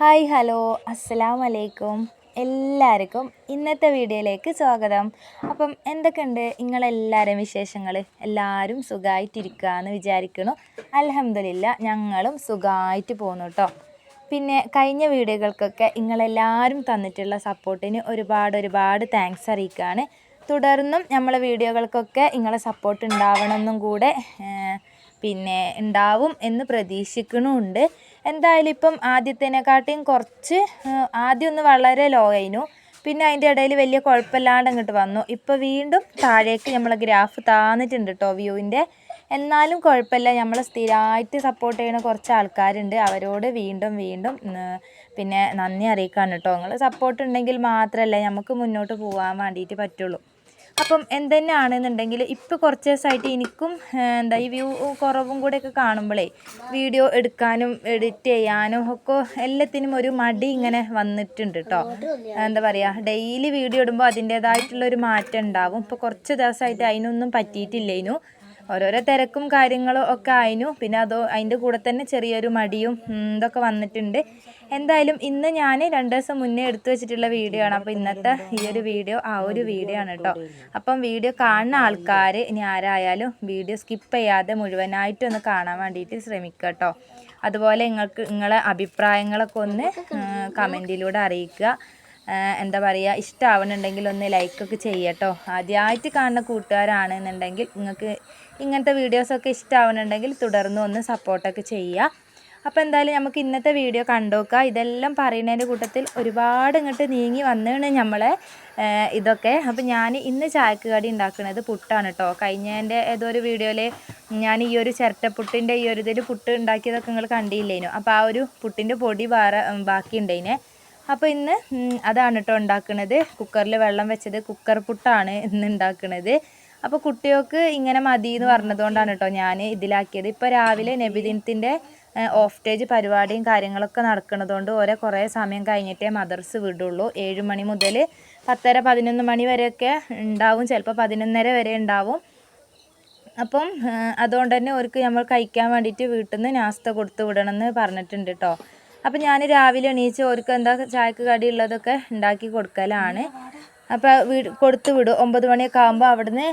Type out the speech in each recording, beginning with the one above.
Hi hello. അസ്സലാം അലൈക്കും എല്ലാവർക്കും ഇന്നത്തെ വീഡിയോയിലേക്ക് സ്വാഗതം. അപ്പം എന്തൊക്കെയുണ്ട് നിങ്ങളെല്ലാവരും വിശേഷങ്ങൾ? എല്ലാവരും സുഖമായിട്ടിരിക്കുക എന്ന് വിചാരിക്കണു അലഹമില്ല ഞങ്ങളും സുഖമായിട്ട് പോകുന്നു കേട്ടോ. പിന്നെ കഴിഞ്ഞ വീഡിയോകൾക്കൊക്കെ നിങ്ങളെല്ലാവരും തന്നിട്ടുള്ള സപ്പോർട്ടിന് ഒരുപാട് ഒരുപാട് താങ്ക്സ് അറിയിക്കുകയാണ്. തുടർന്നും നമ്മളെ വീഡിയോകൾക്കൊക്കെ നിങ്ങളെ സപ്പോർട്ട് ഉണ്ടാവണമെന്നും കൂടെ പിന്നെ ഉണ്ടാവും എന്ന് പ്രതീക്ഷിക്കണമുണ്ട് എന്തായാലും ഇപ്പം ആദ്യത്തേനെക്കാട്ടിയും കുറച്ച് ആദ്യം ഒന്ന് വളരെ ലോ ആയിനു പിന്നെ അതിന്റെ ഇടയിൽ വലിയ കുഴപ്പമില്ലാണ്ട് അങ്ങോട്ട് വന്നു. ഇപ്പോൾ വീണ്ടും താഴേക്ക് നമ്മൾ ഗ്രാഫ് താന്നിട്ടുണ്ട് കേട്ടോ വ്യൂവിന്റെ. എന്നാലും കുഴപ്പമില്ല. നമ്മൾ സ്ഥിരമായിട്ട് സപ്പോർട്ട് ചെയ്യുന്ന കുറച്ച് ആൾക്കാരുണ്ട്. അവരോട് വീണ്ടും വീണ്ടും പിന്നെ നന്ദി അറിയിക്കാണ് കേട്ടോ നിങ്ങൾ സപ്പോർട്ട് ഉണ്ടെങ്കിൽ മാത്രമല്ലേ നമുക്ക് മുന്നോട്ട് പോകാൻ വേണ്ടിയിട്ട് പറ്റുള്ളൂ. അപ്പം എന്തെന്നാണെന്നുണ്ടെങ്കിൽ ഇപ്പോൾ കുറച്ച് ദിവസമായിട്ട് എനിക്കും എന്താ ഈ വ്യൂ കുറവും കൂടെയൊക്കെ കാണുമ്പോഴേ വീഡിയോ എടുക്കാനും എഡിറ്റ് ചെയ്യാനും ഒക്കെ എല്ലാത്തിനും ഒരു മടി ഇങ്ങനെ വന്നിട്ടുണ്ട് കേട്ടോ. എന്താ പറയുക ഡെയിലി വീഡിയോ ഇടുമ്പോൾ അതിന്റേതായിട്ടുള്ളൊരു മാറ്റം ഉണ്ടാവും. ഇപ്പോൾ കുറച്ച് ദിവസമായിട്ട് അതിനൊന്നും പറ്റിയിട്ടില്ലേനു. ഓരോരോ തിരക്കും കാര്യങ്ങളും ഒക്കെ ആയിനു. പിന്നെ അതോ അതിന്റെ കൂടെ തന്നെ ചെറിയൊരു മടിയും ഇതൊക്കെ വന്നിട്ടുണ്ട്. എന്തായാലും ഇന്ന് ഞാൻ രണ്ട് ദിവസം മുന്നേ എടുത്തു വെച്ചിട്ടുള്ള വീഡിയോ ആണ്. അപ്പോൾ ഇന്നത്തെ ഈ ഒരു വീഡിയോ ആ ഒരു വീഡിയോ ആണ് കേട്ടോ അപ്പം വീഡിയോ കാണുന്ന ആൾക്കാർ ഇനി ആരായാലും വീഡിയോ സ്കിപ്പ് ചെയ്യാതെ മുഴുവനായിട്ടൊന്ന് കാണാൻ വേണ്ടിയിട്ട് ശ്രമിക്കുക കേട്ടോ അതുപോലെ നിങ്ങൾക്ക് നിങ്ങളെ അഭിപ്രായങ്ങളൊക്കെ ഒന്ന് കമന്റിലൂടെ അറിയിക്കുക എന്താ പറയുക ഇഷ്ടമാവുന്നുണ്ടെങ്കിൽ ഒന്ന് ലൈക്കൊക്കെ ചെയ്യട്ടോ ആദ്യമായിട്ട് കാണുന്ന കൂട്ടുകാരാണെന്നുണ്ടെങ്കിൽ നിങ്ങൾക്ക് ഇങ്ങനത്തെ വീഡിയോസൊക്കെ ഇഷ്ടമാവുന്നുണ്ടെങ്കിൽ തുടർന്ന് ഒന്ന് സപ്പോർട്ടൊക്കെ ചെയ്യുക. അപ്പോൾ എന്തായാലും നമുക്ക് ഇന്നത്തെ വീഡിയോ കണ്ടുനോക്കുക ഇതെല്ലാം പറയുന്നതിന്റെ കൂട്ടത്തിൽ ഒരുപാട് ഇങ്ങോട്ട് നീങ്ങി വന്നാണ് നമ്മളെ ഇതൊക്കെ. അപ്പോൾ ഞാൻ ഇന്ന് ചായക്ക് കടി ഉണ്ടാക്കുന്നത് പുട്ടാണ് കേട്ടോ കഴിഞ്ഞതിന്റെ ഏതോ ഒരു വീഡിയോയിൽ ഞാൻ ഈ ഒരു ചിരട്ടപ്പുട്ടിന്റെ ഈ ഒരു ഇതിൽ പുട്ട് ഉണ്ടാക്കിയതൊക്കെ നിങ്ങൾ കണ്ടില്ലേനു? അപ്പോൾ ആ ഒരു പുട്ടിന്റെ പൊടി വേറെ ഉം, ബാക്കി ഉണ്ടായിനെ അപ്പോൾ ഇന്ന് അതാണ് കേട്ടോ ഉണ്ടാക്കുന്നത് കുക്കറിൽ വെള്ളം വെച്ചത് കുക്കർ പുട്ടാണ് ഇന്ന് ഉണ്ടാക്കുന്നത് അപ്പോൾ കുട്ടികൾക്ക് ഇങ്ങനെ മതി എന്ന് പറഞ്ഞതുകൊണ്ടാണ് കേട്ടോ ഞാൻ ഇതിലാക്കിയത്. ഇപ്പോൾ രാവിലെ നബിദിനത്തിന്റെ ഓഫ് സ്റ്റേജ് പരിപാടിയും കാര്യങ്ങളൊക്കെ നടക്കുന്നതുകൊണ്ട് ഓരോ കുറേ സമയം കഴിഞ്ഞിട്ടേ മദർസ് വിടുള്ളൂ. ഏഴ് മണി മുതൽ പത്തര പതിനൊന്ന് മണി വരെയൊക്കെ ഉണ്ടാവും. ചിലപ്പോൾ പതിനൊന്നര വരെ ഉണ്ടാവും. അപ്പം അതുകൊണ്ട് തന്നെ അവർക്ക് നമ്മൾ കഴിക്കാൻ വേണ്ടിയിട്ട് വീട്ടിൽ നിന്ന് നാസ്ത കൊടുത്ത് വിടണം എന്ന് പറഞ്ഞിട്ടുണ്ട് കേട്ടോ അപ്പം ഞാൻ രാവിലെ എണീച്ച് അവർക്ക് എന്താ ചായക്ക് കടി ഉള്ളതൊക്കെ ഉണ്ടാക്കി കൊടുക്കലാണ്. അപ്പോൾ വീട് കൊടുത്ത് വിടും. ഒമ്പത് മണിയൊക്കെ ആകുമ്പോൾ അവിടുന്ന്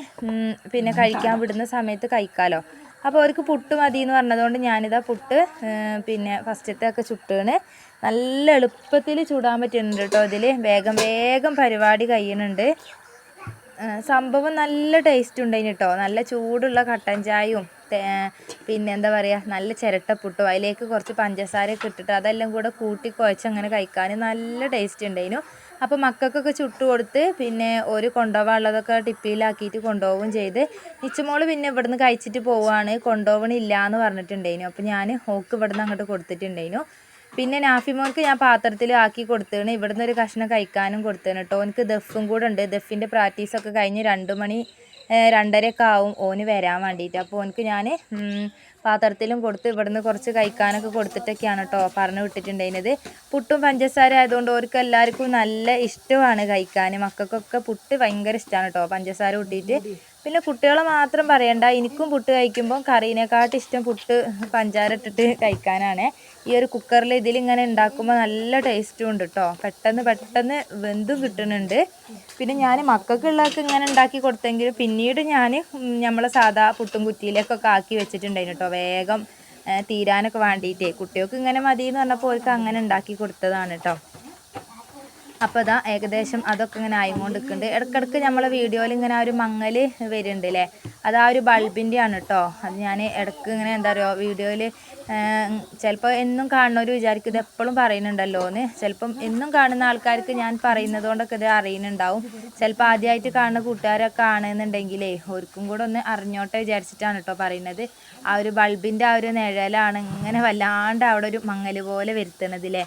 പിന്നെ കഴിക്കാൻ വിടുന്ന സമയത്ത് കഴിക്കാമല്ലോ അപ്പോൾ അവർക്ക് പുട്ട് മതി എന്ന് പറഞ്ഞതുകൊണ്ട് ഞാനിതാ പുട്ട് പിന്നെ ഫസ്റ്റത്തെ ഒക്കെ ചുട്ടാണ്. നല്ല എളുപ്പത്തിൽ ചൂടാൻ പറ്റുന്നുണ്ട് കേട്ടോ ഇതിൽ വേഗം വേഗം പരിപാടി കഴിയുന്നുണ്ട് സംഭവം നല്ല ടേസ്റ്റ് ഉണ്ടായിന് കേട്ടോ നല്ല ചൂടുള്ള കട്ടൻ ചായയും പിന്നെ എന്താ പറയുക നല്ല ചിരട്ടപ്പുട്ടും അതിലേക്ക് കുറച്ച് പഞ്ചസാരയൊക്കെ ഇട്ടിട്ട് അതെല്ലാം കൂടെ കൂട്ടി കുഴച്ച് അങ്ങനെ കഴിക്കാൻ നല്ല ടേസ്റ്റ് ഉണ്ടായിരുന്നു അപ്പോൾ മക്കൾക്കൊക്കെ ചുട്ടു കൊടുത്ത് പിന്നെ ഒരു കൊണ്ടുപോകാനുള്ളതൊക്കെ ടിപ്പിയിലാക്കിയിട്ട് കൊണ്ടുപോവുകയും ചെയ്ത്. നിച്ചുമോൾ പിന്നെ ഇവിടുന്ന് കഴിച്ചിട്ട് പോവുകയാണ്. കൊണ്ടുപോകണില്ല എന്ന് പറഞ്ഞിട്ടുണ്ടായിരുന്നു. അപ്പോൾ ഞാൻ ഹോക്ക് ഇവിടുന്ന് അങ്ങോട്ട് കൊടുത്തിട്ടുണ്ടായിരുന്നു. പിന്നെ നാഫിമോൾക്ക് ഞാൻ പാത്രത്തിൽ ആക്കി കൊടുത്തേണ് ഇവിടുന്ന് ഒരു കഷ്ണം കഴിക്കാനും കൊടുത്തേണ് കേട്ടോ. എനിക്ക് ദഫും കൂടെ ഉണ്ട്. ദഫിന്റെ പ്രാക്ടീസൊക്കെ കഴിഞ്ഞ് രണ്ട് മണി രണ്ടരയൊക്കെ ആവും ഓന് വരാൻ വേണ്ടിയിട്ട്. അപ്പോൾ ഓനക്ക് ഞാൻ പാത്രത്തിലും കൊടുത്ത് ഇവിടുന്ന് കുറച്ച് കഴിക്കാനൊക്കെ കൊടുത്തിട്ടൊക്കെയാണ് കേട്ടോ പറഞ്ഞു വിട്ടിട്ടുണ്ടായിരുന്നത്. പുട്ടും പഞ്ചസാര ആയതുകൊണ്ട് അവർക്ക് എല്ലാവർക്കും നല്ല ഇഷ്ടമാണ് കഴിക്കാൻ മക്കൾക്കൊക്കെ പുട്ട് ഭയങ്കര ഇഷ്ടമാണ് കേട്ടോ പഞ്ചസാര കൂട്ടിയിട്ട്. പിന്നെ കുട്ടികളെ മാത്രം പറയണ്ട എനിക്കും പുട്ട് കഴിക്കുമ്പോൾ കറീനെക്കാട്ടും ഇഷ്ടം പുട്ട് പഞ്ചാര ഇട്ടിട്ട് കഴിക്കാനാണ്. ഈ ഒരു കുക്കറിൽ ഇതിലിങ്ങനെ ഉണ്ടാക്കുമ്പോൾ നല്ല ടേസ്റ്റും ഉണ്ട് കേട്ടോ പെട്ടെന്ന് പെട്ടെന്ന് വെന്തും കിട്ടുന്നുണ്ട്. പിന്നെ ഞാൻ മക്കൾക്കുള്ളതൊക്കെ ഇങ്ങനെ ഉണ്ടാക്കി കൊടുത്തെങ്കിൽ പിന്നീട് ഞാൻ നമ്മളെ സാധാ പുട്ടും കുറ്റിയിലേക്കൊക്കെ ആക്കി വെച്ചിട്ടുണ്ടായിരുന്നു കേട്ടോ വേഗം തീരാനൊക്കെ വേണ്ടിയിട്ടേ കുട്ടികൾക്ക് ഇങ്ങനെ മതി എന്ന് പറഞ്ഞപ്പോൾ അവർക്ക് അങ്ങനെ ഉണ്ടാക്കി കൊടുത്തതാണ് കേട്ടോ അപ്പോൾ ഇതാ ഏകദേശം അതൊക്കെ ഇങ്ങനെ ആയിക്കൊണ്ടിരിക്കുന്നുണ്ട് ഇടയ്ക്കിടയ്ക്ക് നമ്മളെ വീഡിയോയിൽ ഇങ്ങനെ ആ ഒരു മങ്ങൽ വരുന്നുണ്ട് അല്ലേ അത് ആ ഒരു ബൾബിന്റെ ആണ് കേട്ടോ അത് ഞാൻ ഇടയ്ക്ക് ഇങ്ങനെ എന്താ പറയുക വീഡിയോയിൽ ചിലപ്പോൾ എന്നും കാണുന്നവർ വിചാരിക്കും ഇത് എപ്പോഴും പറയുന്നുണ്ടല്ലോ എന്ന് ചിലപ്പം എന്നും കാണുന്ന ആൾക്കാർക്ക് ഞാൻ പറയുന്നത് കൊണ്ടൊക്കെ ഇത് അറിയുന്നുണ്ടാവും. ചിലപ്പോൾ ആദ്യമായിട്ട് കാണുന്ന കൂട്ടുകാരൊക്കെ ആണെന്നുണ്ടെങ്കിലേ അവർക്കും കൂടെ ഒന്ന് അറിഞ്ഞോട്ടെ വിചാരിച്ചിട്ടാണ് കേട്ടോ പറയുന്നത്. ആ ഒരു ബൾബിന്റെ ആ ഒരു നിഴലാണ് ഇങ്ങനെ വല്ലാണ്ട് അവിടെ ഒരു മങ്ങൽ പോലെ വരുത്തണതില്ലേ.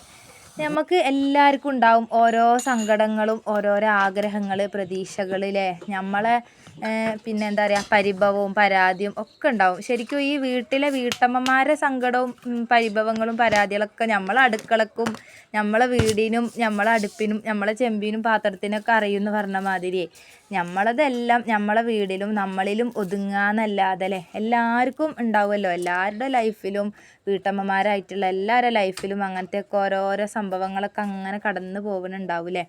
നമുക്ക് എല്ലാവർക്കും ഉണ്ടാവും ഓരോ സങ്കടങ്ങളും ഓരോരോ ആഗ്രഹങ്ങൾ പ്രതീക്ഷകളിലെ നമ്മളെ പിന്നെ എന്താ പറയുക പരിഭവവും പരാതിയും ഒക്കെ ഉണ്ടാവും. ശരിക്കും ഈ വീട്ടിലെ വീട്ടമ്മമാരെ സങ്കടവും പരിഭവങ്ങളും പരാതികളൊക്കെ നമ്മളെ അടുക്കളക്കും നമ്മളെ വീടിനും നമ്മളെ അടുപ്പിനും നമ്മളെ ചെമ്പിനും പാത്രത്തിനൊക്കെ അറിയുമെന്ന് പറഞ്ഞ മാതിരി നമ്മളതെല്ലാം നമ്മളെ വീടിലും നമ്മളിലും ഒതുങ്ങാന്നല്ലാതെ അല്ലേ എല്ലാവർക്കും ഉണ്ടാവുമല്ലോ. എല്ലാവരുടെ ലൈഫിലും വീട്ടമ്മമാരായിട്ടുള്ള എല്ലാവരുടെ ലൈഫിലും അങ്ങനത്തെയൊക്കെ ഓരോരോ സംഭവങ്ങളൊക്കെ അങ്ങനെ കടന്നു പോകുന്നുണ്ടാവൂലേ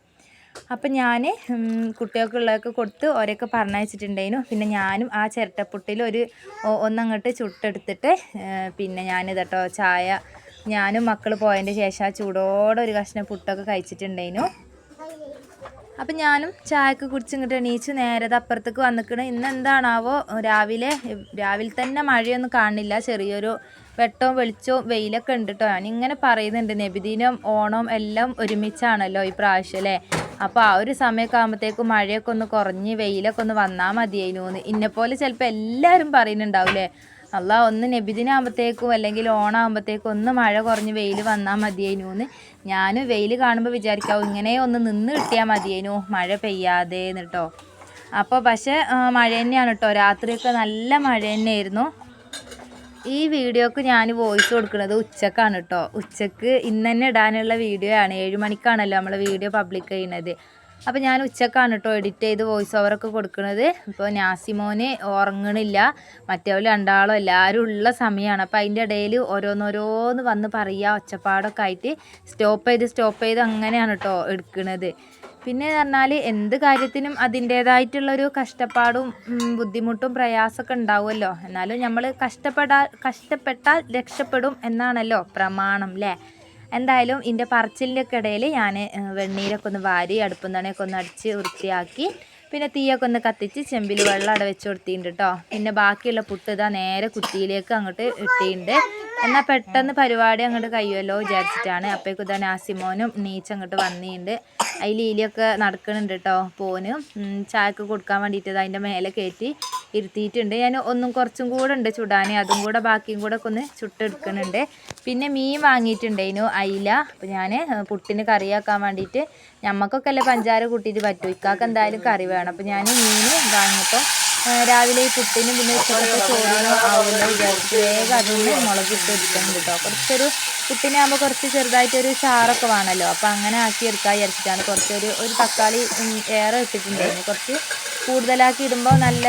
അപ്പം ഞാൻ കുട്ടികൾക്കുള്ളതൊക്കെ കൊടുത്ത് ഓരോക്കെ പറഞ്ഞയച്ചിട്ടുണ്ടായിരുന്നു. പിന്നെ ഞാനും ആ ചിരട്ടപ്പുട്ടിൽ ഒരു ഒന്നങ്ങോട്ട് ചുട്ടെടുത്തിട്ട് പിന്നെ ഞാനിത് കേട്ടോ ചായ ഞാനും മക്കൾ പോയതിന്റെ ശേഷം ആ ചൂടോടെ ഒരു കഷ്ണം പുട്ടൊക്കെ കഴിച്ചിട്ടുണ്ടായിരുന്നു. അപ്പം ഞാനും ചായക്ക് കുടിച്ച് ഇങ്ങോട്ട് എണീച്ച് നേരെ അപ്പുറത്തേക്ക് വന്നിക്കണ്. ഇന്ന് എന്താണാവോ രാവിലെ രാവിലെ തന്നെ മഴയൊന്നും കാണില്ല. ചെറിയൊരു വെട്ടവും വെളിച്ചവും വെയിലൊക്കെ ഉണ്ട് കേട്ടോ ഞാനിങ്ങനെ പറയുന്നുണ്ട് നബിദിനം ഓണം എല്ലാം ഒരുമിച്ചാണല്ലോ ഈ പ്രാവശ്യം അല്ലേ? അപ്പോൾ ആ ഒരു സമയമൊക്കെ ആകുമ്പോഴത്തേക്കും മഴയൊക്കെ ഒന്ന് കുറഞ്ഞ് വെയിലൊക്കെ ഒന്ന് വന്നാൽ മതിയായിരുന്നു ഇന്നെപ്പോലെ ചിലപ്പോൾ എല്ലാവരും പറയുന്നുണ്ടാവില്ലേ? അല്ല ഒന്ന് നബിദിനാകുമ്പോഴത്തേക്കും അല്ലെങ്കിൽ ഓണാകുമ്പോഴത്തേക്കും ഒന്ന് മഴ കുറഞ്ഞ് വെയിൽ വന്നാൽ മതിയേനു ഞാൻ വെയിൽ കാണുമ്പോൾ വിചാരിക്കാവും ഇങ്ങനെ ഒന്ന് നിന്ന് കിട്ടിയാൽ മതിയേനു മഴ പെയ്യാതെ എന്നിട്ടോ അപ്പോൾ പക്ഷേ മഴ തന്നെയാണ് കേട്ടോ രാത്രിയൊക്കെ നല്ല മഴ തന്നെയായിരുന്നു. ഈ വീഡിയോക്ക് ഞാൻ വോയിസ് കൊടുക്കുന്നത് ഉച്ചക്കാണ് കേട്ടോ ഉച്ചയ്ക്ക് ഇന്ന് തന്നെ ഇടാനുള്ള വീഡിയോ ആണ്. ഏഴ് മണിക്കാണല്ലോ നമ്മൾ വീഡിയോ പബ്ലിക് ചെയ്യുന്നത്. അപ്പോൾ ഞാൻ ഉച്ചക്കാണ് കേട്ടോ എഡിറ്റ് ചെയ്ത് വോയിസ് ഓവറൊക്കെ കൊടുക്കുന്നത്. ഇപ്പോൾ നാസിമോന് ഉറങ്ങണില്ല. മറ്റേവർ രണ്ടാളും എല്ലാവരും ഉള്ള സമയമാണ് അപ്പോൾ അതിന്റെ ഇടയിൽ ഓരോന്നോരോന്ന് വന്ന് പറയുക. ഒച്ചപ്പാടൊക്കെ ആയിട്ട് സ്റ്റോപ്പ് ചെയ്ത് സ്റ്റോപ്പ് ചെയ്ത് അങ്ങനെയാണ് കേട്ടോ എടുക്കുന്നത് പിന്നെ പറഞ്ഞാൽ എന്ത് കാര്യത്തിനും അതിന്റേതായിട്ടുള്ളൊരു കഷ്ടപ്പാടും ബുദ്ധിമുട്ടും പ്രയാസമൊക്കെ ഉണ്ടാവുമല്ലോ. എന്നാലും നമ്മൾ കഷ്ടപ്പെടാ കഷ്ടപ്പെട്ടാൽ രക്ഷപ്പെടും എന്നാണല്ലോ പ്രമാണം അല്ലേ എന്തായാലും ഇതിന്റെ പറച്ചിലിന്റെ ഒക്കെ ഇടയിൽ ഞാൻ വെണ്ണീരൊക്കെ ഒന്ന് വാരി അടുപ്പും തണയൊക്കെ ഒന്ന് അടിച്ച് വൃത്തിയാക്കി പിന്നെ തീയൊക്കെ ഒന്ന് കത്തിച്ച് ചെമ്പിൽ വെള്ളം അവിടെ വെച്ച് കൊടുത്തിട്ടുണ്ട് കേട്ടോ പിന്നെ ബാക്കിയുള്ള പുട്ട് ഇതാ നേരെ കുത്തിയിലേക്ക് അങ്ങോട്ട് ഇട്ടിട്ടുണ്ട്. എന്നാൽ പെട്ടെന്ന് പരിപാടി അങ്ങോട്ട് കഴിയുമല്ലോ വിചാരിച്ചിട്ടാണ്. അപ്പോഴേക്കും ഇതാ നാസിമോനും നീച്ച അങ്ങോട്ട് വന്നിട്ടുണ്ട് അതിൽ ഈലിയൊക്കെ നടക്കുന്നുണ്ട് കേട്ടോ പോന്. ചായക്ക് കൊടുക്കാൻ വേണ്ടിയിട്ട് അതിന്റെ മേലെ കയറ്റി ഇരുത്തിയിട്ടുണ്ട്. ഞാൻ ഒന്നും കുറച്ചും കൂടെ ഉണ്ട് ചുടാൻ അതും കൂടെ ബാക്കിയും കൂടെ ഒക്കെ ഒന്ന് ചുട്ടെടുക്കുന്നുണ്ട് പിന്നെ മീൻ വാങ്ങിയിട്ടുണ്ടായിരുന്നു അയില. അപ്പോൾ ഞാൻ പുട്ടിന് കറിയാക്കാൻ വേണ്ടിയിട്ട് ഞമ്മക്കൊക്കെ അല്ലേ പഞ്ചാര കൂട്ടിയിട്ട് പറ്റും. ഇക്കാക്ക് എന്തായാലും കറി വേണം. അപ്പോൾ ഞാൻ മീൻ വാങ്ങിയപ്പോൾ രാവിലെ ഈ പുട്ടിനും പിന്നെ ഉച്ചക്കത്തെ ചോറിനും ആവുമല്ലോ വിചാരിച്ചു വേഗം അതൊന്ന് മുളകിട്ട് എടുക്കണം കേട്ടോ. കുറച്ചൊരു പുട്ടിനാകുമ്പോൾ കുറച്ച് ചെറുതായിട്ടൊരു ചാറൊക്കെ വേണമല്ലോ അപ്പോൾ അങ്ങനെ ആക്കി എടുക്കാൻ വിചാരിച്ചിട്ടാണ് കുറച്ചൊരു ഒരു തക്കാളി ഏറെ ഇട്ടിട്ടുണ്ടായിരുന്നു. കുറച്ച് കൂടുതലാക്കി ഇടുമ്പോൾ നല്ല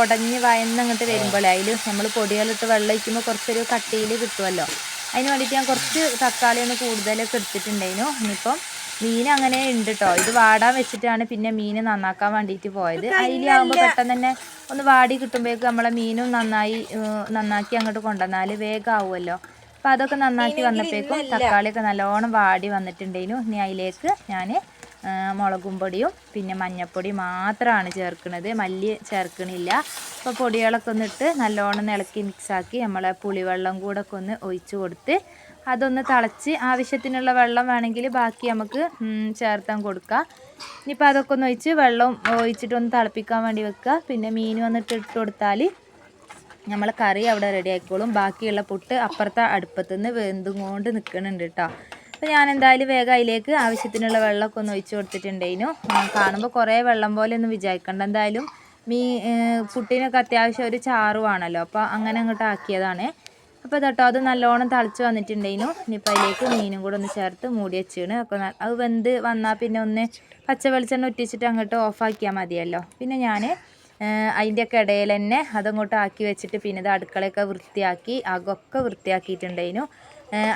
ഉടഞ്ഞ് വയന്ന് അങ്ങോട്ട് വയന്നങ്ങോട്ട് വരുമ്പോൾ അതിൽ നമ്മൾ പൊടികളിട്ട് വെള്ളം ഒഴിക്കുമ്പോൾ കുറച്ചൊരു കട്ടിയിൽ കിട്ടുമല്ലോ അതിന് വേണ്ടിയിട്ട് ഞാൻ കുറച്ച് തക്കാളി ഒന്ന് കൂടുതലൊക്കെ എടുത്തിട്ടുണ്ടായിരുന്നു. ഇനിയിപ്പം മീൻ അങ്ങനെ ഉണ്ട് കേട്ടോ ഇത് വാടാൻ വെച്ചിട്ടാണ് പിന്നെ മീൻ നന്നാക്കാൻ വേണ്ടിയിട്ട് പോയത്. അതിലാകുമ്പോൾ പെട്ടെന്ന് തന്നെ ഒന്ന് വാടി കിട്ടുമ്പോഴേക്ക് നമ്മളെ മീനും നന്നായി നന്നാക്കി അങ്ങോട്ട് കൊണ്ടുവന്നാൽ വേഗം ആവുമല്ലോ അപ്പോൾ അതൊക്കെ നന്നാക്കി വന്നപ്പോഴേക്കും തക്കാളിയൊക്കെ നല്ലോണം വാടി വന്നിട്ടുണ്ടേനു. ഇനി അതിലേക്ക് ഞാൻ മുളകും പൊടിയും പിന്നെ മഞ്ഞൾപ്പൊടി മാത്രമാണ് ചേർക്കുന്നത് മല്ലി ചേർക്കണില്ല. അപ്പോൾ പൊടികളൊക്കെ ഒന്നിട്ട് നല്ലോണം ഇളക്കി മിക്സാക്കി നമ്മളെ പുളിവെള്ളം കൂടെ ഒക്കെ ഒന്ന് ഒഴിച്ചു കൊടുത്ത് അതൊന്ന് തിളച്ച് ആവശ്യത്തിനുള്ള വെള്ളം വേണമെങ്കിൽ ബാക്കി നമുക്ക് ചേർത്താൻ കൊടുക്കാം ഇനിയിപ്പോൾ അതൊക്കെ ഒന്ന് ഒഴിച്ച് വെള്ളം ഒഴിച്ചിട്ട് ഒന്ന് തിളപ്പിക്കാൻ വേണ്ടി വെക്കുക. പിന്നെ മീൻ വന്നിട്ട് ഇട്ട് കൊടുത്താൽ നമ്മൾ കറി അവിടെ റെഡി ആയിക്കോളും. ബാക്കിയുള്ള പുട്ട് അപ്പുറത്തെ അടുപ്പത്തു നിന്ന് വെന്തും കൊണ്ട് നിൽക്കുന്നുണ്ട് കേട്ടോ അപ്പോൾ ഞാൻ എന്തായാലും വേഗം അതിലേക്ക് ആവശ്യത്തിനുള്ള വെള്ളമൊക്കെ ഒന്ന് ഒഴിച്ച് കൊടുത്തിട്ടുണ്ടായിരുന്നു. കാണുമ്പോൾ കുറേ വെള്ളം പോലെ ഒന്നും വിചാരിക്കണ്ട. എന്തായാലും മീ പുട്ടിനൊക്കെ അത്യാവശ്യം ഒരു ചാറുവാണല്ലോ. അപ്പോൾ അങ്ങനെ അങ്ങോട്ട് ആക്കിയതാണ്. അപ്പോൾ തട്ടോ അത് നല്ലോണം തളിച്ച് വന്നിട്ടുണ്ടായിരുന്നു ഇനിയിപ്പോൾ അതിലേക്ക് മീനും കൂടെ ഒന്ന് ചേർത്ത് മൂടി വെച്ചാണ്. അപ്പോൾ അത് വെന്ത് വന്നാൽ പിന്നെ ഒന്ന് പച്ച വെളിച്ചെണ്ണ ഒറ്റിച്ചിട്ട് അങ്ങോട്ട് ഓഫാക്കിയാൽ മതിയല്ലോ. പിന്നെ ഞാൻ അതിന്റെയൊക്കെ ഇടയിൽ തന്നെ അതങ്ങോട്ട് ആക്കി വെച്ചിട്ട് പിന്നെ ഇത് അടുക്കളയൊക്കെ വൃത്തിയാക്കി അകൊക്കെ വൃത്തിയാക്കിയിട്ടുണ്ടായിരുന്നു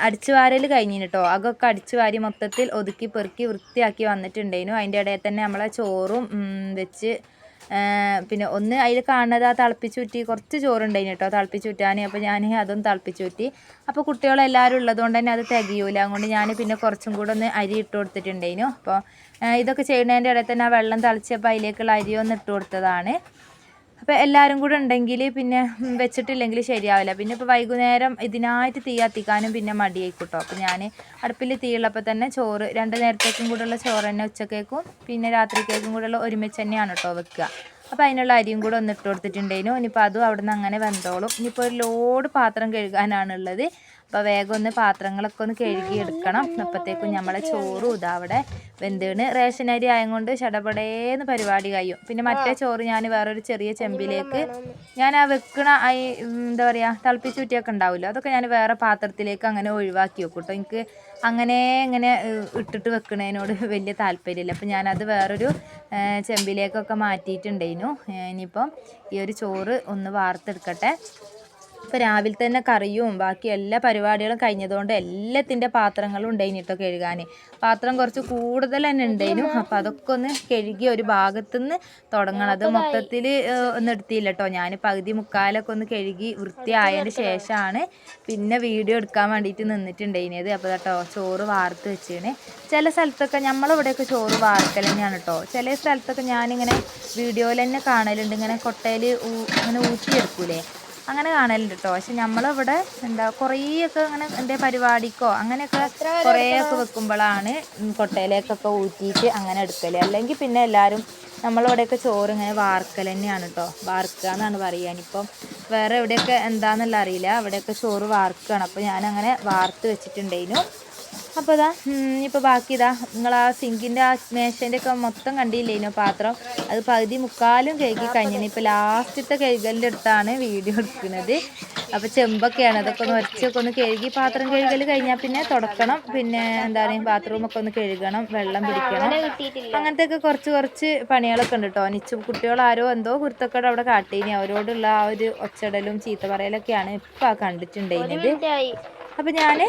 അടിച്ചു വാരൽ കഴിഞ്ഞു കേട്ടോ അകൊക്കെ അടിച്ചു വാരി മൊത്തത്തിൽ ഒതുക്കി പെറുക്കി വൃത്തിയാക്കി വന്നിട്ടുണ്ടായിരുന്നു അതിന്റെ ഇടയിൽ തന്നെ നമ്മളെ ചോറും വെച്ച് പിന്നെ ഒന്ന് അതിൽ കാണുന്നത് ആ തിളപ്പിച്ചുറ്റി കുറച്ച് ചോറുണ്ടായിന് കേട്ടോ തിളപ്പിച്ചൂറ്റാൻ അപ്പോൾ ഞാൻ അതൊന്ന് തിളപ്പിച്ചുറ്റി അപ്പോൾ കുട്ടികളെല്ലാവരും ഉള്ളതുകൊണ്ട് തന്നെ അത് തികയൂല. അതുകൊണ്ട് ഞാൻ പിന്നെ കുറച്ചും കൂടെ ഒന്ന് അരി ഇട്ട് കൊടുത്തിട്ടുണ്ടായിരുന്നു അപ്പോൾ ഇതൊക്കെ ചെയ്യുന്നതിന്റെ ഇടയിൽ തന്നെ ആ വെള്ളം തിളച്ചപ്പോൾ അതിലേക്കുള്ള അരി ഒന്ന് ഇട്ട് കൊടുത്തതാണ്. അപ്പോൾ എല്ലാവരും കൂടെ ഉണ്ടെങ്കിൽ പിന്നെ വെച്ചിട്ടില്ലെങ്കിൽ ശരിയാവില്ല. പിന്നെ ഇപ്പോൾ വൈകുന്നേരം ഇതിനായിട്ട് തീ കത്തിക്കാനും പിന്നെ മടിയായിക്കോട്ടോ. അപ്പോൾ ഞാൻ അടുപ്പിൽ തീയുള്ളപ്പോൾ തന്നെ ചോറ് രണ്ട് നേരത്തേക്കും കൂടെയുള്ള ചോറ് തന്നെ ഉച്ചക്കേക്കും പിന്നെ രാത്രിക്കേക്കും കൂടെയുള്ള ഒരുമിച്ച് തന്നെയാണ് കേട്ടോ വെക്കുക അപ്പോൾ അതിനുള്ള അരിയും കൂടെ ഒന്ന് ഇട്ട് കൊടുത്തിട്ടുണ്ടേനു. ഇനിയിപ്പോൾ അതും അവിടെ നിന്ന് അങ്ങനെ വെന്തോളും. ഇനിയിപ്പോൾ ഒരു ലോഡ് പാത്രം കഴുകാനാണുള്ളത് അപ്പോൾ വേഗം ഒന്ന് പാത്രങ്ങളൊക്കെ ഒന്ന് കഴുകി എടുക്കണം അപ്പോഴത്തേക്കും നമ്മളെ ചോറും ഇതാ അവിടെ വെന്തിണ്. റേഷൻ അരി ആയതുകൊണ്ട് ചടപടേന്ന് പരിപാടി കഴിയും. പിന്നെ മറ്റേ ചോറ് ഞാൻ വേറൊരു ചെറിയ ചെമ്പിലേക്ക് ഞാൻ ആ വെക്കണ ഐ ഈ, എന്താ പറയുക തിളപ്പിച്ചൂറ്റിയൊക്കെ ഉണ്ടാവില്ല അതൊക്കെ ഞാൻ വേറെ പാത്രത്തിലേക്ക് അങ്ങനെ ഒഴിവാക്കി വെക്കും കേട്ടോ എനിക്ക് അങ്ങനെ ഇങ്ങനെ ഇട്ടിട്ട് വെക്കണതിനോട് വലിയ താല്പര്യമില്ല. അപ്പം ഞാനത് വേറൊരു ചെമ്പിലേക്കൊക്കെ മാറ്റിയിട്ടുണ്ടായിരുന്നു ഇനിയിപ്പം ഈ ഒരു ചോറ് ഒന്ന് വാർത്തെടുക്കട്ടെ. ഇപ്പോൾ രാവിലെ തന്നെ കറിയും ബാക്കി എല്ലാ പരിപാടികളും കഴിഞ്ഞതുകൊണ്ട് എല്ലാത്തിന്റെ പാത്രങ്ങളും ഉണ്ടായിന് കേട്ടോ പാത്രം കുറച്ച് കൂടുതൽ തന്നെ ഉണ്ടായിരുന്നു അപ്പോൾ അതൊക്കെ ഒന്ന് കഴുകി ഒരു ഭാഗത്തുനിന്ന് തുടങ്ങണം. അത് മൊത്തത്തിൽ ഒന്നും എടുത്തില്ല കേട്ടോ ഞാൻ പകുതി മുക്കാലൊക്കെ ഒന്ന് കഴുകി വൃത്തിയായതിന് ശേഷമാണ് പിന്നെ വീഡിയോ എടുക്കാൻ വേണ്ടിയിട്ട് നിന്നിട്ടുണ്ടായിരുന്നത് അപ്പോൾ കേട്ടോ ചോറ് വാർത്ത് വെച്ചാണ്. ചില സ്ഥലത്തൊക്കെ നമ്മളിവിടെയൊക്കെ ചോറ് വാർക്കൽ തന്നെയാണ് കേട്ടോ ചില സ്ഥലത്തൊക്കെ ഞാനിങ്ങനെ വീഡിയോയിൽ തന്നെ കാണലുണ്ട്. ഇങ്ങനെ കൊട്ടയിൽ ഇങ്ങനെ ഊറ്റിയെടുക്കൂലേ? അങ്ങനെ കാണലുണ്ട് കേട്ടോ പക്ഷെ നമ്മളിവിടെ എന്താ കുറേയൊക്കെ അങ്ങനെ എന്റെ പരിപാടിക്കോ അങ്ങനെയൊക്കെ കുറേയൊക്കെ വെക്കുമ്പോഴാണ് കൊട്ടയിലേക്കൊക്കെ ഊറ്റിയിട്ട് അങ്ങനെ എടുക്കൽ അല്ലെങ്കിൽ പിന്നെ എല്ലാവരും നമ്മളിവിടെയൊക്കെ ചോറ് ഇങ്ങനെ വാർക്കൽ തന്നെയാണ് കേട്ടോ വാർക്കുക എന്നാണ് പറയുക ഇനിയിപ്പം വേറെ എവിടെയൊക്കെ എന്താണെന്നുള്ള അറിയില്ല. അവിടെയൊക്കെ ചോറ് വാർക്കുകയാണ് അപ്പോൾ ഞാനങ്ങനെ വാർത്ത് വെച്ചിട്ടുണ്ടായിരുന്നു അപ്പോൾ ഇതാ ഇപ്പോൾ ബാക്കി ഇതാ നിങ്ങൾ ആ സിങ്കിന്റെ ആ മേശേന്റെ ഒക്കെ മൊത്തം കണ്ടില്ലേനോ പാത്രം? അത് പകുതി മുക്കാലും കഴുകി കഴിഞ്ഞിന് ഇപ്പോൾ ലാസ്റ്റത്തെ കഴുകലിന്റെ അടുത്താണ് വീഡിയോ എടുക്കുന്നത്. അപ്പോൾ ചെമ്പൊക്കെയാണ് അതൊക്കെ ഒന്ന് ഒരച്ചൊക്കെ ഒന്ന് കഴുകി പാത്രം കഴുകൽ കഴിഞ്ഞാൽ പിന്നെ തുടക്കണം. പിന്നെ എന്താണ് ബാത്റൂമൊക്കെ ഒന്ന് കഴുകണം വെള്ളം പിടിക്കണം. അങ്ങനത്തെ ഒക്കെ കുറച്ച് കുറച്ച് പണികളൊക്കെ ഉണ്ട് കേട്ടോ. നിച്ചു കുട്ടികളാരോ എന്തോ കുരുത്തൊക്കെ അവിടെ കാട്ടീനി അവരോടുള്ള ആ ഒരു ഒച്ചടലും ചീത്ത പറയലൊക്കെയാണ് ഇപ്പം ആ കണ്ടിട്ടുണ്ടായിരുന്നത്. അപ്പം ഞാൻ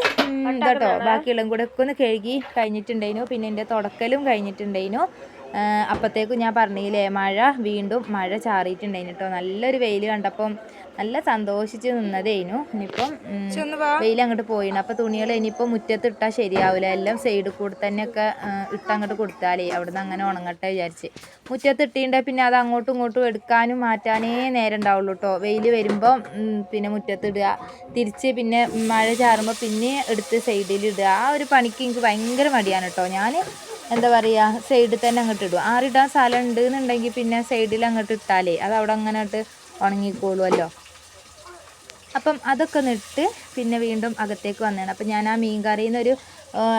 കേട്ടോ ബാക്കിയുള്ളതും കൂടെ ഒക്കെ ഒന്ന് കഴുകി കഴിഞ്ഞിട്ടുണ്ടായിരുന്നു പിന്നെ എന്റെ തുടക്കലും കഴിഞ്ഞിട്ടുണ്ടായിരുന്നു അപ്പോഴത്തേക്കും ഞാൻ പറഞ്ഞില്ലേ മഴ വീണ്ടും മഴ ചാറിയിട്ടുണ്ടായിന് കേട്ടോ നല്ലൊരു വെയിൽ കണ്ടപ്പം നല്ല സന്തോഷിച്ച് നിന്നതേനു. ഇനിയിപ്പം വെയിൽ അങ്ങോട്ട് പോയിന്. അപ്പം തുണികൾ ഇനിയിപ്പോൾ മുറ്റത്ത് ഇട്ടാൽ ശരിയാവില്ല എല്ലാം സൈഡിൽ കൂടെ തന്നെയൊക്കെ ഇട്ട് അങ്ങോട്ട് കൊടുത്താലേ അവിടെ നിന്ന് അങ്ങനെ ഉണങ്ങട്ടെ വിചാരിച്ച്. മുറ്റത്ത് ഇട്ടിട്ടുണ്ടെ പിന്നെ അത് അങ്ങോട്ടും ഇങ്ങോട്ടും എടുക്കാനും മാറ്റാനേ നേരം ഉണ്ടാവുള്ളൂ കേട്ടോ വെയിൽ വരുമ്പം പിന്നെ മുറ്റത്ത് ഇടുക തിരിച്ച് പിന്നെ മഴ ചാറുമ്പോൾ പിന്നെ എടുത്ത് സൈഡിൽ ഇടുക. ആ ഒരു പണിക്ക് എനിക്ക് ഭയങ്കര മടിയാണ് കേട്ടോ ഞാൻ എന്താ പറയുക സൈഡിൽ തന്നെ അങ്ങോട്ട് ഇടും ആറിടാൻ സ്ഥലം ഉണ്ട് എന്നുണ്ടെങ്കിൽ പിന്നെ സൈഡിൽ അങ്ങോട്ട് ഇട്ടാലേ അത് അവിടെ അങ്ങനെ ആയിട്ട് ഉണങ്ങിക്കോളുമല്ലോ അപ്പം അതൊക്കെ നിട്ട് പിന്നെ വീണ്ടും അകത്തേക്ക് വന്നതാണ്. അപ്പം ഞാൻ ആ മീൻ കറിയിൽ നിന്നൊരു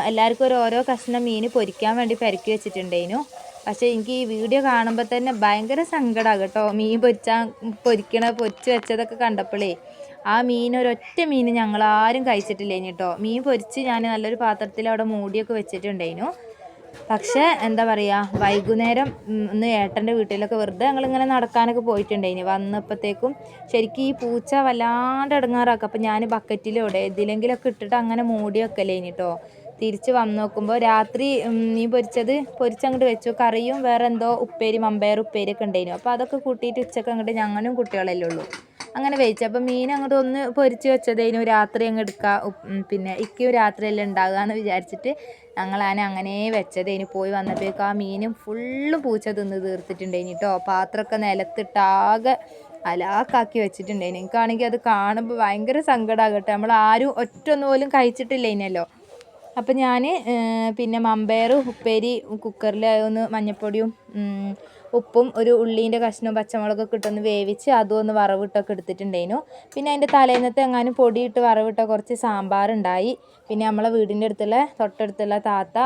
എല്ലാവർക്കും ഒരു ഓരോ കഷ്ണം മീൻ പൊരിക്കാൻ വേണ്ടി പെരക്കി വെച്ചിട്ടുണ്ടായിരുന്നു. പക്ഷേ എനിക്ക് ഈ വീഡിയോ കാണുമ്പോൾ തന്നെ ഭയങ്കര സങ്കടമാണ് കേട്ടോ. മീൻ പൊരിച്ചാൽ പൊരിക്കണ പൊരിച്ച് വെച്ചതൊക്കെ കണ്ടപ്പോഴേ ആ മീൻ ഒരൊറ്റ മീൻ ഞങ്ങളാരും ആരും കഴിച്ചിട്ടില്ലേനി കേട്ടോ. മീൻ പൊരിച്ച് ഞാൻ നല്ലൊരു പാത്രത്തിൽ അവിടെ മൂടിയൊക്കെ വെച്ചിട്ടുണ്ടായിരുന്നു. പക്ഷേ എന്താ പറയുക വൈകുന്നേരം ഒന്ന് ഏട്ടന്റെ വീട്ടിലൊക്കെ വെറുതെ ഞങ്ങളിങ്ങനെ നടക്കാനൊക്കെ പോയിട്ടുണ്ട്. ഇനി വന്നപ്പോഴത്തേക്കും ശരിക്കും ഈ പൂച്ച വല്ലാണ്ട് ഇടങ്ങാറാക്കും. അപ്പം ഞാൻ ബക്കറ്റിലൂടെ ഇതിലെങ്കിലൊക്കെ ഇട്ടിട്ട് അങ്ങനെ മൂടി വെക്കലേനി കേട്ടോ തിരിച്ച് വന്ന് നോക്കുമ്പോൾ രാത്രി നീ പൊരിച്ചത് പൊരിച്ചങ്ങോട്ട് വെച്ചു. കറിയും വേറെ എന്തോ ഉപ്പേരി മമ്പയർ ഉപ്പേരിയൊക്കെ ഉണ്ടായിരുന്നു അപ്പോൾ അതൊക്കെ കൂട്ടിയിട്ട് ഉച്ചയ്ക്ക് അങ്ങോട്ട് ഞങ്ങളും കുട്ടികളല്ലേ ഉള്ളൂ. അങ്ങനെ വെച്ചു അപ്പം മീൻ അങ്ങോട്ട് ഒന്ന് പൊരിച്ച് വെച്ചതേനു രാത്രി അങ്ങ് ഉം, പിന്നെ ഇക്കും രാത്രിയല്ലേ ഉണ്ടാകുക എന്ന് വിചാരിച്ചിട്ട് ഞങ്ങളാനെ അങ്ങനെ വെച്ചതേനു പോയി വന്നപ്പോഴേക്കും ആ മീനും ഫുള്ളും പൂച്ച തിന്ന് തീർത്തിട്ടുണ്ടേനി കേട്ടോ പാത്രമൊക്കെ നിലത്തിട്ടാകെ അലാക്കാക്കി വെച്ചിട്ടുണ്ടേനു എനിക്കാണെങ്കിൽ അത് കാണുമ്പോൾ ഭയങ്കര സങ്കടമാകട്ടെ നമ്മൾ ആരും ഒറ്റ ഒന്ന് പോലും കഴിച്ചിട്ടില്ലേനല്ലോ. അപ്പം ഞാൻ പിന്നെ മമ്പയർ ഉപ്പേരി കുക്കറിൽ ഒന്ന് മഞ്ഞൾപ്പൊടിയും ഉം, ഉപ്പും ഒരു ഉള്ളീന്റെ കഷ്ണവും പച്ചമുളകൊക്കെ ഇട്ടൊന്ന് വേവിച്ച് അതും ഒന്ന് വറവിട്ടൊക്കെ എടുത്തിട്ടുണ്ടായിരുന്നു. പിന്നെ അതിന്റെ തലേന്നത്തെ എങ്ങാനും പൊടിയിട്ട് വറവിട്ട കുറച്ച് സാമ്പാറുണ്ടായി. പിന്നെ നമ്മളെ വീടിന്റെ അടുത്തുള്ള തൊട്ടടുത്തുള്ള താത്ത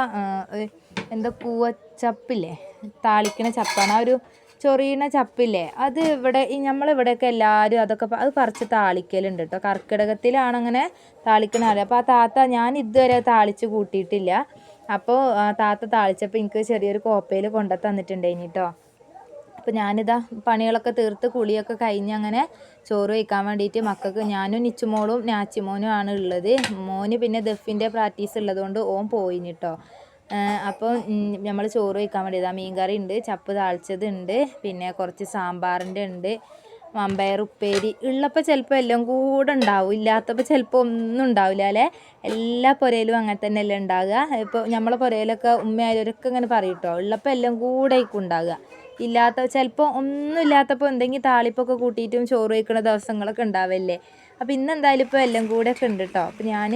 എന്താ കൂവച്ചപ്പില്ലേ താളിക്കണ ചപ്പാണ്. ആ ഒരു ചൊറിയണ ചപ്പില്ലേ? അത് ഇവിടെ ഈ നമ്മളിവിടെയൊക്കെ എല്ലാവരും അതൊക്കെ അത് പറിച്ച് താളിക്കലുണ്ട് കേട്ടോ കർക്കിടകത്തിലാണങ്ങനെ താളിക്കണ അറിയാം അപ്പോൾ ആ താത്ത ഞാൻ ഇതുവരെ താളിച്ച് കൂട്ടിയിട്ടില്ല. അപ്പോൾ താത്ത താളിച്ചപ്പോൾ എനിക്ക് ചെറിയൊരു കോപ്പയിൽ കൊണ്ടു തന്നിട്ടുണ്ടായിനി കേട്ടോ അപ്പോൾ ഞാനിതാ പണികളൊക്കെ തീർത്ത് കുളിയൊക്കെ കഴിഞ്ഞ് അങ്ങനെ ചോറ് വയ്ക്കാൻ വേണ്ടിയിട്ട് മക്കൾക്ക് ഞാനും നിച്ചുമോളും നാച്ചിമോനും ആണ് ഉള്ളത്. മോന് പിന്നെ ദഫിന്റെ പ്രാക്ടീസ് ഉള്ളതുകൊണ്ട് ഓൻ പോയിന് കേട്ടോ അപ്പോൾ നമ്മൾ ചോറ് വയ്ക്കാൻ വേണ്ടി മീൻകറി മീൻ കറി ഉണ്ട് ചപ്പ് താളിച്ചത് ഉണ്ട് പിന്നെ കുറച്ച് സാമ്പാറിന്റെ ഉണ്ട് മമ്പയർ ഉപ്പേരി ഉള്ളപ്പോൾ ചിലപ്പോൾ എല്ലാം കൂടെ ഉണ്ടാവും. ഇല്ലാത്തപ്പോൾ ചിലപ്പോൾ ഒന്നും ഉണ്ടാവില്ല അല്ലേ? എല്ലാ പുരയിലും അങ്ങനെ തന്നെ അല്ലേ ഉണ്ടാകുക ഇപ്പോൾ നമ്മളെ പുരയിലൊക്കെ ഉമ്മയായവരൊക്കെ ഇങ്ങനെ പറയും കേട്ടോ ഉള്ളപ്പോൾ എല്ലാം കൂടെ ആയിരിക്കും ഉണ്ടാകുക ഇല്ലാത്ത ചിലപ്പോൾ ഒന്നും ഇല്ലാത്തപ്പോൾ എന്തെങ്കിലും താളിപ്പൊക്കെ കൂട്ടിയിട്ടും ചോറ് വയ്ക്കുന്ന ദിവസങ്ങളൊക്കെ ഉണ്ടാവല്ലേ? അപ്പോൾ ഇന്ന് എന്തായാലും ഇപ്പോൾ എല്ലാം കൂടെ ഒക്കെ ഉണ്ട് കേട്ടോ അപ്പോൾ ഞാൻ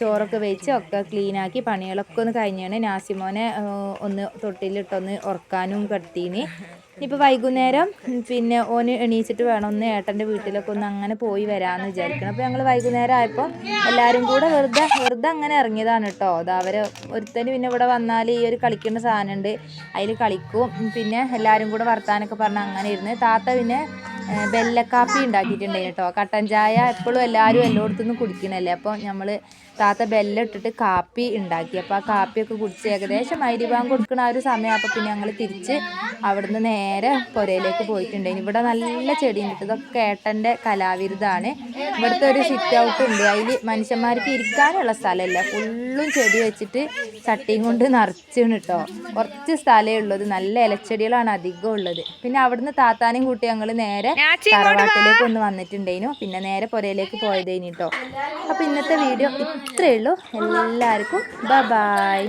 ചോറൊക്കെ വെച്ച് ഒക്കെ ക്ലീനാക്കി പണികളൊക്കെ ഒന്ന് കഴിഞ്ഞാണ് നാസിമോനെ ഒന്ന് തൊട്ടിലിട്ടൊന്ന് ഉറക്കാനും കടത്തീന്. ഇനിയിപ്പോൾ വൈകുന്നേരം പിന്നെ ഓന് എണീച്ചിട്ട് വേണം. ഒന്ന് ഏട്ടന്റെ വീട്ടിലൊക്കെ ഒന്ന് അങ്ങനെ പോയി വരാമെന്ന് വിചാരിക്കണം. അപ്പോൾ ഞങ്ങൾ വൈകുന്നേരം ആയപ്പോൾ എല്ലാവരും കൂടെ വെറുതെ വെറുതെ അങ്ങനെ ഇറങ്ങിയതാണ് കേട്ടോ. അത് അവർ ഒരുത്തന് പിന്നെ ഇവിടെ വന്നാൽ ഈ ഒരു കളിക്കുന്ന സാധനമുണ്ട് അതിൽ കളിക്കും. പിന്നെ എല്ലാവരും കൂടെ വർത്താനൊക്കെ പറഞ്ഞ് അങ്ങനെ ഇരുന്ന് താത്ത പിന്നെ വെല്ലക്കാപ്പി ബെല്ലക്കാപ്പി ഉണ്ടാക്കിയിട്ടുണ്ടായിരുന്നു കേട്ടോ. കട്ടൻ ചായ എപ്പോഴും എല്ലാവരും എല്ലായിടത്തുനിന്നും കുടിക്കണല്ലേ. അപ്പോൾ നമ്മൾ താത്ത ബെല്ലിട്ടിട്ട് കാപ്പി ഉണ്ടാക്കി. അപ്പോൾ ആ കാപ്പിയൊക്കെ കുടിച്ച് ഏകദേശം മൈരിഭാഗം കൊടുക്കുന്ന ആ ഒരു സമയം അപ്പോൾ പിന്നെ ഞങ്ങൾ തിരിച്ച് അവിടുന്ന് നേരെ പുരയിലേക്ക് പോയിട്ടുണ്ടായിരുന്നു ഇവിടെ നല്ല ചെടി ഉണ്ട് ഇതൊക്കെ ഏട്ടന്റെ കലാവിരുതാണ്. ഇവിടുത്തെ ഒരു സിറ്റ് ഔട്ട് ഉണ്ട്. അതിൽ മനുഷ്യന്മാർക്ക് ഇരിക്കാനുള്ള സ്ഥലമല്ല. ഫുള്ളും ചെടി വെച്ചിട്ട് ചട്ടിയും കൊണ്ട് നിറച്ചാണ് കേട്ടോ കുറച്ച് സ്ഥലമേ ഉള്ളത് നല്ല ഇലച്ചെടികളാണ് അധികം ഉള്ളത്. പിന്നെ അവിടുന്ന് താത്താനും കൂട്ടി ഞങ്ങൾ നേരെ തറവാട്ടിലേക്ക് ഒന്ന് വന്നിട്ടുണ്ടേനു പിന്നെ നേരെ പുരയിലേക്ക് പോയതേനി കേട്ടോ അപ്പോൾ ഇന്നത്തെ വീഡിയോ ഇത്രയേ ഉള്ളൂ. എല്ലാവർക്കും ബ ബായ്